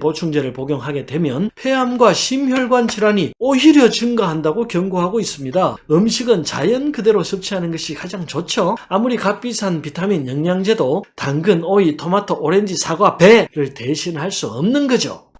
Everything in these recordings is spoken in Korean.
보충제를 복용하게 되면 폐암과 심혈관 질환이 오히려 증가한다고 경고하고 있습니다. 음식은 자연 그대로 섭취하는 것이 가장 좋죠. 아무리 값비싼 비타민 영양제도 당근, 오이, 토마토, 오렌지, 사과, 배를 대신할 수 없는 거죠.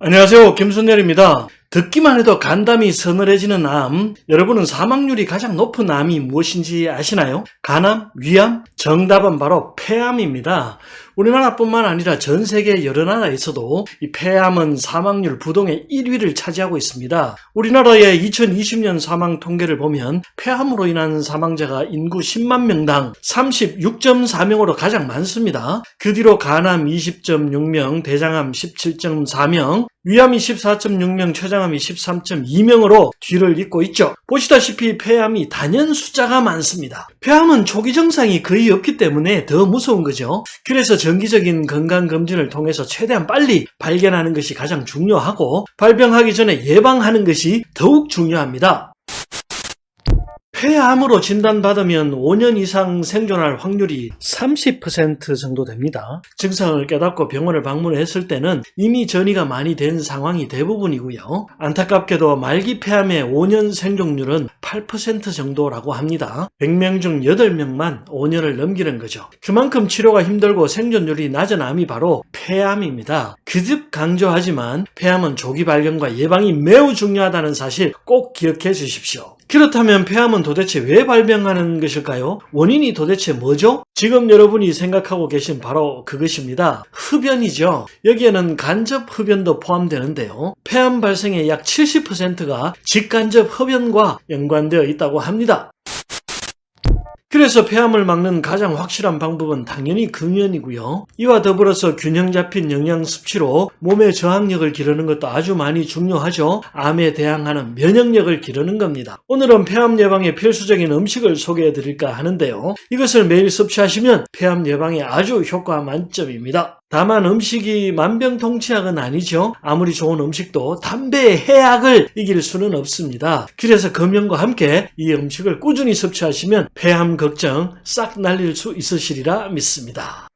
안녕하세요. 김순열입니다. 듣기만 해도 간담이 서늘해지는 암. 여러분은 사망률이 가장 높은 암이 무엇인지 아시나요? 간암, 위암? 정답은 바로 폐암입니다. 우리나라뿐만 아니라 전 세계 여러 나라에서도 이 폐암은 사망률 부동의 1위를 차지하고 있습니다. 우리나라의 2020년 사망 통계를 보면 폐암으로 인한 사망자가 인구 10만 명당 36.4명으로 가장 많습니다. 그 뒤로 간암 20.6명, 대장암 17.4명, 위암이 14.6명, 췌장암이 13.2명으로 뒤를 잇고 있죠. 보시다시피 폐암이 단연 숫자가 많습니다. 폐암은 초기 증상이 거의 없기 때문에 더 무서운 거죠. 그래서 정기적인 건강검진을 통해서 최대한 빨리 발견하는 것이 가장 중요하고 발병하기 전에 예방하는 것이 더욱 중요합니다. 폐암으로 진단받으면 5년 이상 생존할 확률이 30% 정도 됩니다. 증상을 깨닫고 병원을 방문했을 때는 이미 전이가 많이 된 상황이 대부분이고요. 안타깝게도 말기 폐암의 5년 생존율은 8% 정도라고 합니다. 100명 중 8명만 5년을 넘기는 거죠. 그만큼 치료가 힘들고 생존율이 낮은 암이 바로 폐암입니다. 그듭 강조하지만 폐암은 조기 발견과 예방이 매우 중요하다는 사실 꼭 기억해 주십시오. 그렇다면 폐암은 도대체 왜 발병하는 것일까요? 원인이 도대체 뭐죠? 지금 여러분이 생각하고 계신 바로 그것입니다. 흡연이죠. 여기에는 간접 흡연도 포함되는데요. 폐암 발생의 약 70%가 직간접 흡연과 연관되어 있다고 합니다. 그래서 폐암을 막는 가장 확실한 방법은 당연히 금연이고요. 이와 더불어서 균형 잡힌 영양 섭취로 몸의 저항력을 기르는 것도 아주 많이 중요하죠. 암에 대항하는 면역력을 기르는 겁니다. 오늘은 폐암 예방에 필수적인 음식을 소개해 드릴까 하는데요. 이것을 매일 섭취하시면 폐암 예방에 아주 효과 만점입니다. 다만 음식이 만병통치약은 아니죠. 아무리 좋은 음식도 담배의 해악을 이길 수는 없습니다. 그래서 금연과 함께 이 음식을 꾸준히 섭취하시면 폐암 걱정 싹 날릴 수 있으시리라 믿습니다.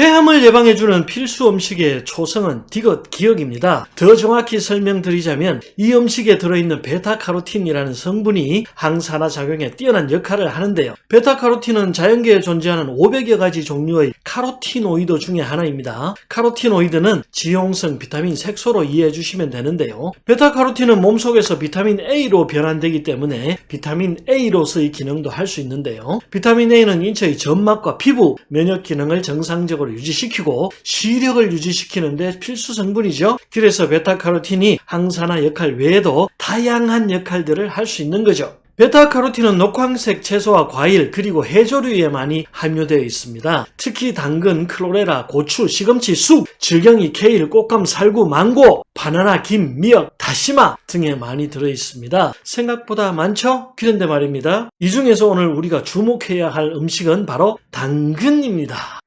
폐암을 예방해주는 필수 음식의 초성은 디귿 기억입니다. 더 정확히 설명드리자면 이 음식에 들어있는 베타카로틴이라는 성분이 항산화 작용에 뛰어난 역할을 하는데요. 베타카로틴은 자연계에 존재하는 500여 가지 종류의 카로티노이드 중에 하나입니다. 카로티노이드는 지용성 비타민 색소로 이해해 주시면 되는데요. 베타카로틴은 몸속에서 비타민 A로 변환되기 때문에 비타민 A로서의 기능도 할 수 있는데요. 비타민 A는 인체의 점막과 피부, 면역 기능을 정상적으로 유지시키고 시력을 유지시키는데 필수 성분이죠. 그래서 베타카로틴이 항산화 역할 외에도 다양한 역할들을 할 수 있는 거죠. 베타카로틴은 녹황색 채소와 과일 그리고 해조류에 많이 함유되어 있습니다. 특히 당근, 클로레라, 고추, 시금치, 쑥, 질경이, 케일, 꽃감, 살구, 망고, 바나나, 김, 미역, 다시마 등에 많이 들어 있습니다. 생각보다 많죠? 그런데 말입니다. 이 중에서 오늘 우리가 주목해야 할 음식은 바로 당근입니다.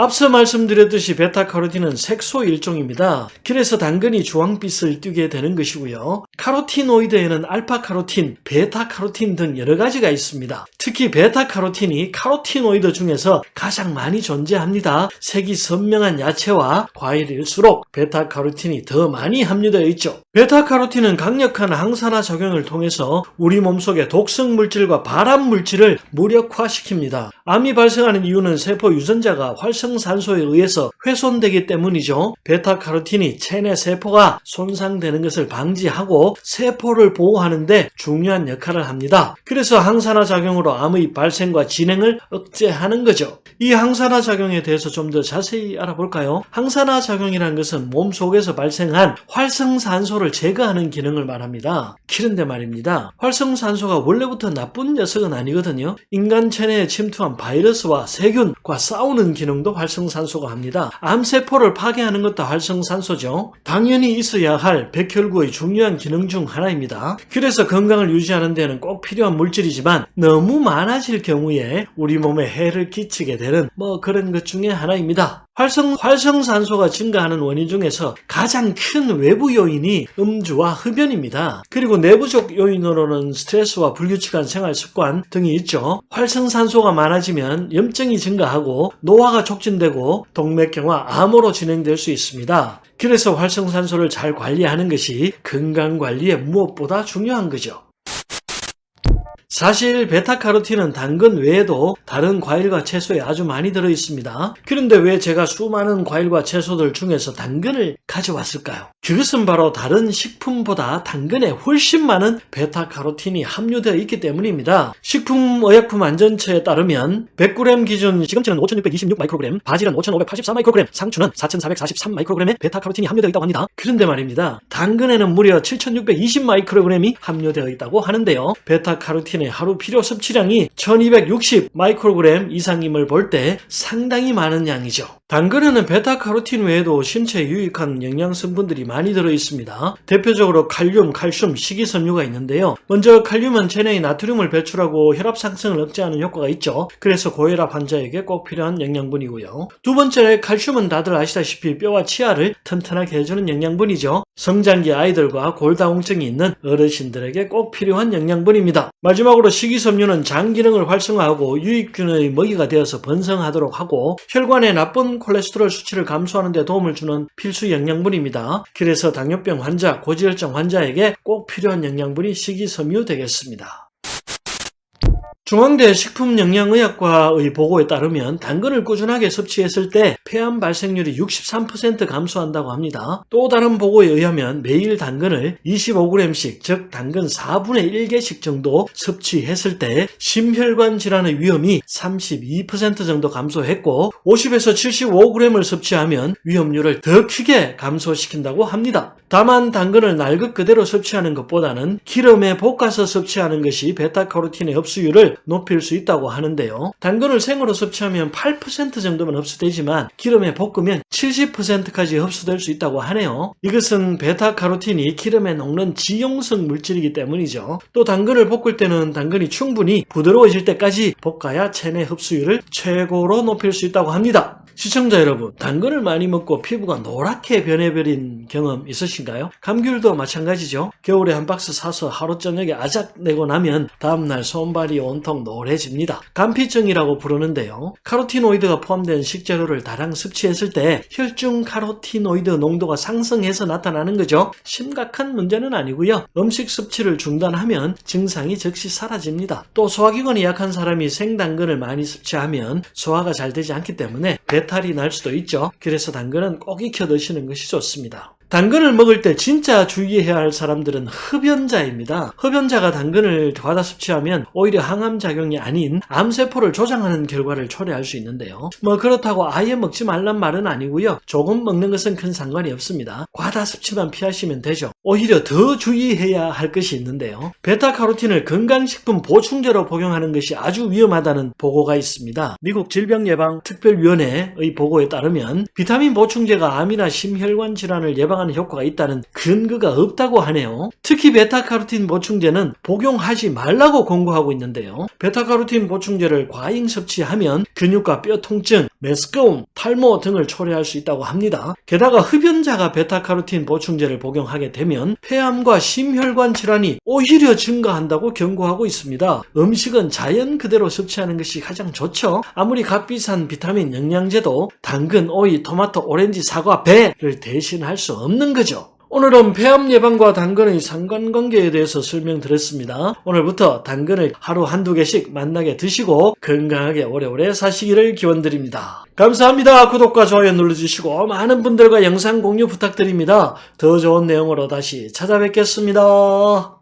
앞서 말씀드렸듯이 베타카로틴은 색소 일종입니다. 그래서 당근이 주황빛을 띠게 되는 것이고요. 카로티노이드에는 알파카로틴, 베타카로틴 등 여러 가지가 있습니다. 특히 베타카로틴이 카로티노이드 중에서 가장 많이 존재합니다. 색이 선명한 야채와 과일일수록 베타카로틴이 더 많이 함유되어 있죠. 베타카로틴은 강력한 항산화 작용을 통해서 우리 몸속의 독성 물질과 발암 물질을 무력화시킵니다. 암이 발생하는 이유는 세포 유전자가 활성 산소에 의해서 훼손되기 때문이죠. 베타카로틴이 체내 세포가 손상되는 것을 방지하고 세포를 보호하는데 중요한 역할을 합니다. 그래서 항산화 작용으로 암의 발생과 진행을 억제하는 거죠. 이 항산화 작용에 대해서 좀 더 자세히 알아볼까요? 항산화 작용이라는 것은 몸 속에서 발생한 활성산소를 제거하는 기능을 말합니다. 그런데 말입니다. 활성산소가 원래부터 나쁜 녀석은 아니거든요. 인간 체내에 침투한 바이러스와 세균과 싸우는 기능도 활성산소가 합니다. 암세포를 파괴하는 것도 활성산소죠. 당연히 있어야 할 백혈구의 중요한 기능 중 하나입니다. 그래서 건강을 유지하는 데는 꼭 필요한 물질이지만 너무 많아질 경우에 우리 몸에 해를 끼치게 되는 뭐 그런 것 중에 하나입니다. 활성, 활성산소가 증가하는 원인 중에서 가장 큰 외부 요인이 음주와 흡연입니다. 그리고 내부적 요인으로는 스트레스와 불규칙한 생활 습관 등이 있죠. 활성산소가 많아지면 염증이 증가하고 노화가 촉진되고 동맥경화, 암으로 진행될 수 있습니다. 그래서 활성산소를 잘 관리하는 것이 건강 관리에 무엇보다 중요한 거죠. 사실 베타카로틴은 당근 외에도 다른 과일과 채소에 아주 많이 들어 있습니다. 그런데 왜 제가 수많은 과일과 채소들 중에서 당근을 가져왔을까요? 그것은 바로 다른 식품보다 당근에 훨씬 많은 베타카로틴이 함유되어 있기 때문입니다. 식품의약품안전처에 따르면 100g 기준 시금치는 5626 마이크로그램, 바질은 5584 마이크로그램, 상추는 4443 마이크로그램의 베타카로틴이 함유되어 있다고 합니다. 그런데 말입니다. 당근에는 무려 7620 마이크로그램이 함유되어 있다고 하는데요. 베타카로틴 의 하루 필요 섭취량이 1260 마이크로그램 이상임을 볼 때 상당히 많은 양이죠. 당근에는 베타카로틴 외에도 신체에 유익한 영양 성분들이 많이 들어 있습니다. 대표적으로 칼륨, 칼슘, 식이섬유가 있는데요. 먼저 칼륨은 체내의 나트륨을 배출하고 혈압 상승을 억제하는 효과가 있죠. 그래서 고혈압 환자에게 꼭 필요한 영양분이고요. 두 번째 칼슘은 다들 아시다시피 뼈와 치아를 튼튼하게 해주는 영양분이죠. 성장기 아이들과 골다공증이 있는 어르신들에게 꼭 필요한 영양분입니다. 마지막으로 식이섬유는 장 기능을 활성화하고 유익균의 먹이가 되어서 번성하도록 하고 혈관의 나쁜 콜레스테롤 수치를 감소하는 데 도움을 주는 필수 영양분입니다. 그래서 당뇨병 환자, 고지혈증 환자에게 꼭 필요한 영양분이 식이섬유 되겠습니다. 중앙대 식품영양의학과의 보고에 따르면 당근을 꾸준하게 섭취했을 때 폐암 발생률이 63% 감소한다고 합니다. 또 다른 보고에 의하면 매일 당근을 25g씩 즉 당근 4분의 1개씩 정도 섭취했을 때 심혈관 질환의 위험이 32% 정도 감소했고 50에서 75g을 섭취하면 위험률을 더 크게 감소시킨다고 합니다. 다만 당근을 날것 그대로 섭취하는 것보다는 기름에 볶아서 섭취하는 것이 베타카로틴의 흡수율을 높일 수 있다고 하는데요. 당근을 생으로 섭취하면 8% 정도만 흡수되지만 기름에 볶으면 70%까지 흡수될 수 있다고 하네요. 이것은 베타카로틴이 기름에 녹는 지용성 물질이기 때문이죠. 또 당근을 볶을 때는 당근이 충분히 부드러워질 때까지 볶아야 체내 흡수율을 최고로 높일 수 있다고 합니다. 시청자 여러분, 당근을 많이 먹고 피부가 노랗게 변해버린 경험 있으신가요? 감귤도 마찬가지죠. 겨울에 한 박스 사서 하루 저녁에 아작 내고 나면 다음날 손발이 온통 노래집니다. 간피증이라고 부르는데요. 카로티노이드가 포함된 식재료를 다량 섭취했을 때 혈중 카로티노이드 농도가 상승해서 나타나는 거죠. 심각한 문제는 아니고요. 음식 섭취를 중단하면 증상이 즉시 사라집니다. 또 소화기관이 약한 사람이 생당근을 많이 섭취하면 소화가 잘 되지 않기 때문에 배탈이 날 수도 있죠. 그래서 당근은 꼭 익혀 드시는 것이 좋습니다. 당근을 먹을 때 진짜 주의해야 할 사람들은 흡연자입니다. 흡연자가 당근을 과다 섭취하면 오히려 항암 작용이 아닌 암세포를 조장하는 결과를 초래할 수 있는데요. 뭐 그렇다고 아예 먹지 말란 말은 아니고요. 조금 먹는 것은 큰 상관이 없습니다. 과다 섭취만 피하시면 되죠. 오히려 더 주의해야 할 것이 있는데요. 베타카로틴을 건강식품 보충제로 복용하는 것이 아주 위험하다는 보고가 있습니다. 미국 질병예방특별위원회의 보고에 따르면 비타민 보충제가 암이나 심혈관 질환을 예방 예방하는 효과가 있다는 근거가 없다고 하네요. 특히 베타카로틴 보충제는 복용하지 말라고 권고하고 있는데요. 베타카로틴 보충제를 과잉 섭취하면 근육과 뼈 통증, 메스꺼움, 탈모 등을 초래할 수 있다고 합니다. 게다가 흡연자가 베타카로틴 보충제를 복용하게 되면 폐암과 심혈관 질환이 오히려 증가한다고 경고하고 있습니다. 음식은 자연 그대로 섭취하는 것이 가장 좋죠. 아무리 값비싼 비타민 영양제도 당근, 오이, 토마토, 오렌지, 사과, 배를 대신할 수 없는 거죠. 오늘은 폐암 예방과 당근의 상관관계에 대해서 설명드렸습니다. 오늘부터 당근을 하루 한두 개씩 만나게 드시고 건강하게 오래오래 사시기를 기원드립니다. 감사합니다. 구독과 좋아요 눌러주시고 많은 분들과 영상 공유 부탁드립니다. 더 좋은 내용으로 다시 찾아뵙겠습니다.